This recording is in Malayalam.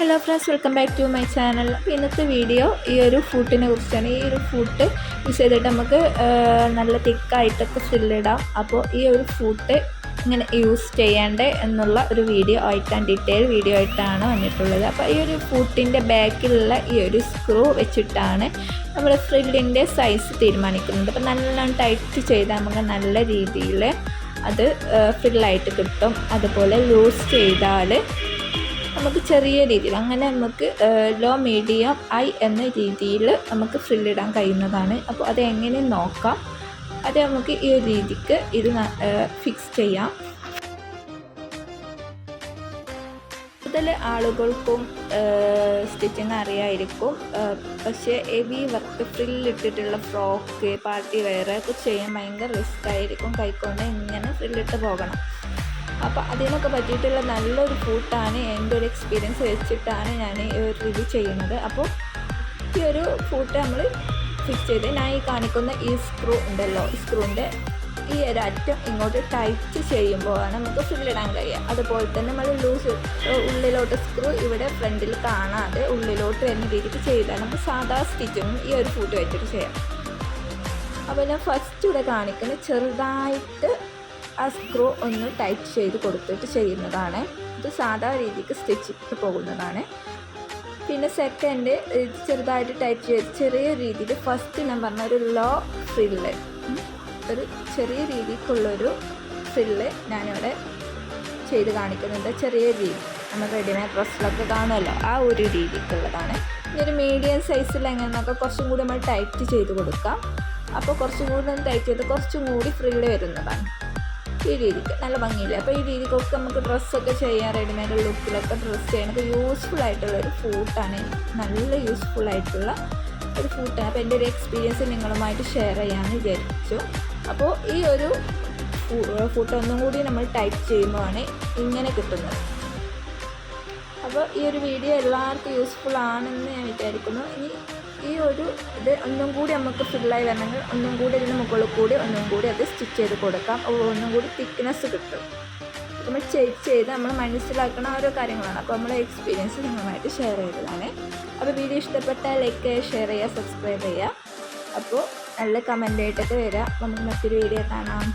Hello friends welcome back to my channel അപ്പോൾ ഇന്നത്തെ വീഡിയോ ഈ ഒരു ഫുഡിനെ കുറിച്ചാണ്. ഈ ഒരു ഫുഡ് യൂസ് ചെയ്തിട്ട് നമുക്ക് നല്ല തിക്കായിട്ടൊക്കെ ഫില്ലിടാം അപ്പോൾ ഈ ഒരു ഫുഡ് ഇങ്ങനെ യൂസ് ചെയ്യേണ്ടേ എന്നുള്ള ഒരു വീഡിയോ ആയിട്ടാണ് ഡീറ്റെയിൽ വീഡിയോ ആയിട്ടാണ് വന്നിട്ടുള്ളത്. അപ്പോൾ ഈ ഒരു ഫുഡിന്റെ ബാക്കിലുള്ള ഈ ഒരു സ്ക്രൂ വെച്ചിട്ടാണ് നമ്മൾ ഫ്രില്ലിന്റെ സൈസ് തീരുമാനിക്കുന്നത്. അപ്പോൾ നല്ലോണം ടൈറ്റ് ചെയ്താൽ നമുക്ക് നല്ല രീതിയിൽ അത് ഫ്രില്ലായിട്ട് കിട്ടും. അതുപോലെ ലൂസ് ചെയ്താൽ നമുക്ക് ചെറിയ രീതിയിൽ അങ്ങനെ നമുക്ക് ലോ മീഡിയം ഐ എന്ന രീതിയിൽ നമുക്ക് ഫ്രില്ലിടാൻ കഴിയുന്നതാണ്. അപ്പോൾ അത് എങ്ങനെ നോക്കാം? അത് നമുക്ക് ഈ രീതിക്ക് ഇത് ഫിക്സ് ചെയ്യാം. കൂടുതൽ ആളുകൾക്കും സ്റ്റിച്ചിങ് അറിയായിരിക്കും. പക്ഷേ ഹെവി വർക്ക് ഫ്രില്ലിട്ടിട്ടുള്ള ഫ്രോക്ക് പാർട്ടി വെയർ ഒക്കെ ചെയ്യാൻ ഭയങ്കര റിസ്ക് ആയിരിക്കും. കൈക്കൊണ്ട് ഇങ്ങനെ ഫ്രില്ലിട്ട് പോകണം. അപ്പോൾ അതിനൊക്കെ പറ്റിയിട്ടുള്ള നല്ലൊരു ഫുഡാണ് എന്റെ ഒരു എക്സ്പീരിയൻസ് വെച്ചിട്ടാണ് ഞാൻ റിവ്യൂ ചെയ്യുന്നത്. അപ്പോൾ ഈ ഒരു ഫുഡ് നമ്മൾ ഫിക്സ് ചെയ്ത് ഞാൻ ഈ കാണിക്കുന്ന ഈ സ്ക്രൂ ഉണ്ടല്ലോ സ്ക്രൂവിന്റെ ഈ അറ്റം ഇങ്ങോട്ട് ടൈറ്റ് ചെയ്യുമ്പോഴാണ് നമുക്ക് ഫില്ലിടാൻ കഴിയുക. അതുപോലെ തന്നെ നമ്മൾ ലൂസ് ഉള്ളിലോട്ട് സ്ക്രൂ ഇവിടെ ഫ്രണ്ടിൽ കാണാതെ ഉള്ളിലോട്ട് വരുന്ന രീതിക്ക് ചെയ്താൽ നമുക്ക് സാധാ സ്റ്റിച്ചും ഈ ഒരു ഫൂട്ട് വെച്ചിട്ട് ചെയ്യാം. അപ്പോൾ ഞാൻ ഫസ്റ്റ് ഇവിടെ കാണിക്കുന്നത് ചെറുതായിട്ട് ആ സ്ക്രൂ ഒന്ന് ടൈറ്റ് ചെയ്ത് കൊടുത്തിട്ട് ചെയ്യുന്നതാണ്. ഇത് സാധാ രീതിക്ക് സ്റ്റിച്ച് ഇട്ട് പോകുന്നതാണ്. പിന്നെ സെക്കൻഡ് ഇത് ചെറുതായിട്ട് ടൈറ്റ് ചെയ്ത് ചെറിയ രീതിയിൽ ഫസ്റ്റ് ഞാൻ പറഞ്ഞ ഒരു ലോ ഫ്രില്ല് ഒരു ചെറിയ രീതിക്കുള്ളൊരു ഫ്രില്ല് ഞാനിവിടെ ചെയ്ത് കാണിക്കുന്നുണ്ട്. ചെറിയ രീതി നമ്മൾ റെഡിമെയ്ഡ് ഡ്രസ്സിലൊക്കെ കാണുമല്ലോ ആ ഒരു രീതിക്കുള്ളതാണ്. ഒരു മീഡിയം സൈസിൽ എങ്ങനെയൊക്കെ കുറച്ചും കൂടി നമ്മൾ ടൈറ്റ് ചെയ്ത് കൊടുക്കാം. അപ്പോൾ കുറച്ചും കൂടി ഒന്ന് ടൈറ്റ് ചെയ്ത് കുറച്ചും കൂടി ഫ്രീഡ് വരുന്നതാണ്. ഈ രീതിക്ക് നല്ല ഭംഗിയില്ല? അപ്പോൾ ഈ രീതിക്കൊക്കെ നമുക്ക് ഡ്രസ്സൊക്കെ ചെയ്യാൻ റെഡിമെയ്ഡ് ലുക്കിലൊക്കെ ഡ്രസ്സ് ചെയ്യാനൊക്കെ യൂസ്ഫുൾ ആയിട്ടുള്ള ഒരു ഫൂട്ടാണ് നല്ല യൂസ്ഫുൾ ആയിട്ടുള്ള ഒരു ഫൂട്ടാണ് അപ്പോൾ എന്റെ ഒരു എക്സ്പീരിയൻസ് നിങ്ങളുമായിട്ട് ഷെയർ ചെയ്യാമെന്ന് വിചാരിച്ചു. അപ്പോൾ ഈ ഒരു ഫുഡ് ഒന്നും കൂടി നമ്മൾ ടൈപ്പ് ചെയ്യുമ്പോഴാണ് ഇങ്ങനെ കിട്ടുന്നത്. അപ്പോൾ ഈ ഒരു വീഡിയോ എല്ലാവർക്കും യൂസ്ഫുൾ ആണെന്ന് ഞാൻ വിചാരിക്കുന്നു. ഇനി ഈ ഒരു ഇത് ഒന്നും കൂടി നമുക്ക് ഫില്ലായി വരണമെങ്കിൽ ഒന്നും കൂടി ഇതിന് മുകളിൽ കൂടി ഒന്നും കൂടി അത് സ്റ്റിച്ച് ചെയ്ത് കൊടുക്കാം. അപ്പോൾ ഒന്നും കൂടി തിക്നെസ് കിട്ടും. നമ്മൾ ചേച്ച് ചെയ്ത് നമ്മൾ മനസ്സിലാക്കുന്ന ഓരോ കാര്യങ്ങളാണ്. അപ്പോൾ നമ്മളെ എക്സ്പീരിയൻസ് നിങ്ങളുമായിട്ട് ഷെയർ ചെയ്തതാണ്. അപ്പോൾ വീഡിയോ ഇഷ്ടപ്പെട്ടാൽ ലൈക്ക് ഷെയർ ചെയ്യുക സബ്സ്ക്രൈബ് ചെയ്യുക. അപ്പോൾ നല്ല കമന്റ് ആയിട്ടൊക്കെ വരിക. നമുക്ക് മറ്റൊരു വീഡിയോ കാണാം.